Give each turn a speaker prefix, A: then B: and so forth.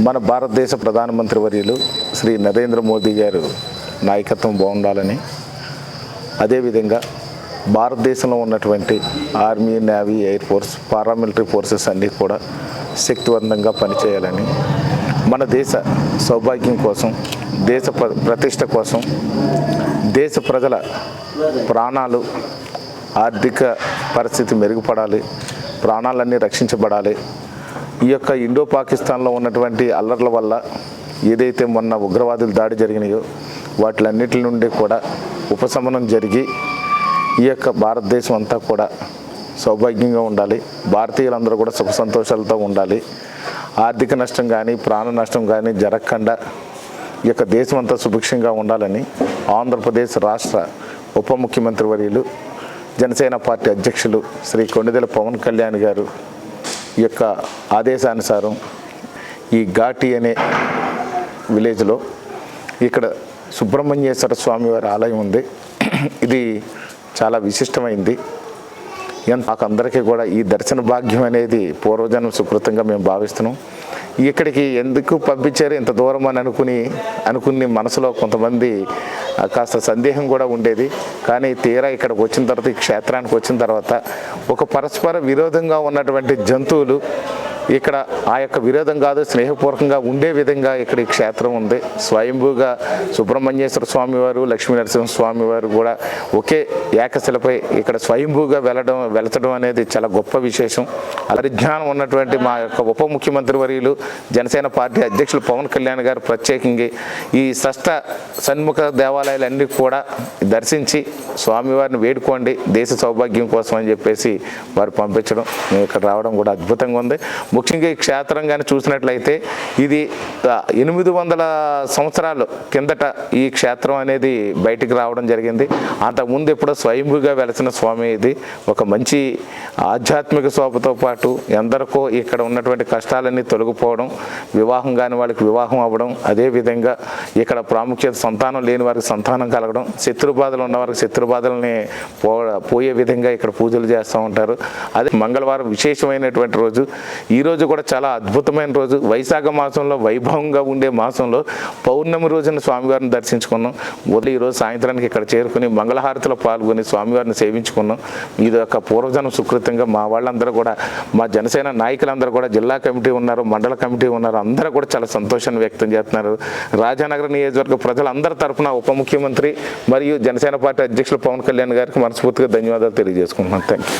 A: మన భారతదేశ ప్రధానమంత్రి వర్యులు శ్రీ నరేంద్ర మోదీ గారు నాయకత్వం బాగుండాలని అదేవిధంగా భారతదేశంలో ఉన్నటువంటి army navy air force paramilitary forces అన్నీ కూడా శక్తివంతంగా పనిచేయాలని మన దేశ సౌభాగ్యం కోసం దేశ ప్ర- ప్రతిష్ట కోసం దేశ ప్రజల ప్రాణాలు ఆర్థిక పరిస్థితి మెరుగుపడాలి ప్రాణాలన్నీ రక్షించబడాలి ఈ యొక్క ఇండో పాకిస్తాన్లో ఉన్నటువంటి అల్లర్ల వల్ల ఏదైతే మొన్న ఉగ్రవాదులు దాడి జరిగినాయో వాటిలన్నిటి నుండి కూడా ఉపశమనం జరిగి ఈ యొక్క భారతదేశం అంతా కూడా సౌభాగ్యంగా ఉండాలి. భారతీయులందరూ కూడా సుఖ సంతోషాలతో ఉండాలి. ఆర్థిక నష్టం కానీ ప్రాణ నష్టం కానీ జరగకుండా ఈ యొక్క దేశం అంతా సుభిక్షంగా ఉండాలని ఆంధ్రప్రదేశ్ రాష్ట్ర ఉప ముఖ్యమంత్రి వర్యులు జనసేన పార్టీ అధ్యక్షులు శ్రీ కొండదెల పవన్ కళ్యాణ్ గారు యొక్క ఆదేశానుసారం ఈ ఘాటి అనే విలేజ్లో ఇక్కడ సుబ్రహ్మణ్యేశ్వర స్వామి వారి ఆలయం ఉంది. ఇది చాలా విశిష్టమైంది. ఎంత మాకు అందరికీ కూడా ఈ దర్శన భాగ్యం అనేది పూర్వజన్మ సుకృతంగా మేము భావిస్తున్నాం. ఇక్కడికి ఎందుకు పంపించారు ఇంత దూరం అని అనుకుని అనుకుని మనసులో కొంతమంది కాస్త సందేహం కూడా ఉండేది. కానీ తీరా ఇక్కడికి వచ్చిన తర్వాత ఈ క్షేత్రానికి వచ్చిన తర్వాత ఒక పరస్పర విరోధంగా ఉన్నటువంటి జంతువులు ఇక్కడ ఆ యొక్క విరోధం కాదు స్నేహపూర్వకంగా ఉండే విధంగా ఇక్కడ ఈ క్షేత్రం ఉంది. స్వయంభూగా సుబ్రహ్మణ్యేశ్వర స్వామి వారు లక్ష్మీ నరసింహ స్వామి వారు కూడా ఒకే ఏకశిలపై ఇక్కడ స్వయంభూగా వెళ్ళడం వెళతడం అనేది చాలా గొప్ప విశేషం. పరిజ్ఞానం ఉన్నటువంటి మా యొక్క ఉప ముఖ్యమంత్రి వర్యులు జనసేన పార్టీ అధ్యక్షులు పవన్ కళ్యాణ్ గారు ప్రత్యేకంగా ఈ షష్ట సన్ముఖ దేవాలయాలన్నీ కూడా దర్శించి స్వామివారిని వేడుకోండి. దేశ సౌభాగ్యం కోసం అని చెప్పేసి వారు పంపించడం. మేము ఇక్కడ రావడం కూడా అద్భుతంగా ఉంది. ముఖ్యంగా ఈ క్షేత్రం కానీ చూసినట్లయితే ఇది ఎనిమిది వందల సంవత్సరాలు కిందట ఈ క్షేత్రం అనేది బయటికి రావడం జరిగింది. అంతకుముందు ఎప్పుడో స్వయంభూగా వెలసిన స్వామి ఇది. ఒక మంచి ఆధ్యాత్మిక శోభతో పాటు ఎందరికో ఇక్కడ ఉన్నటువంటి కష్టాలన్నీ తొలగిపోవడం వివాహం కాని వాళ్ళకి వివాహం అవ్వడం అదేవిధంగా ఇక్కడ ప్రాముఖ్యత సంతానం లేని వారికి సంతానం కలగడం శత్రు బాధలు ఉన్న వారికి శత్రు బాధల్ని పో పోయే విధంగా ఇక్కడ పూజలు చేస్తూ ఉంటారు. అదే మంగళవారం విశేషమైనటువంటి రోజు. ఈరోజు కూడా చాలా అద్భుతమైన రోజు. వైశాఖ మాసంలో వైభవంగా ఉండే మాసంలో పౌర్ణమి రోజున స్వామివారిని దర్శించుకున్నాం. ఉదయం ఈరోజు సాయంత్రానికి ఇక్కడ చేరుకుని మంగళహారతిలో పాల్గొని స్వామివారిని సేవించుకున్నాం. ఇది ఒక పూర్వజన అధికృతంగా మా వాళ్ళందరూ కూడా మా జనసేన నాయకులందరూ కూడా జిల్లా కమిటీ ఉన్నారు మండల కమిటీ ఉన్నారు అందరూ కూడా చాలా సంతోషాన్ని వ్యక్తం చేస్తున్నారు. రాజానగర నియోజకవర్గ ప్రజలందరి తరఫున ఉప ముఖ్యమంత్రి మరియు జనసేన పార్టీ అధ్యక్షులు పవన్ కళ్యాణ్ గారికి మనస్ఫూర్తిగా ధన్యవాదాలు తెలియజేసుకుంటున్నాను. Thank you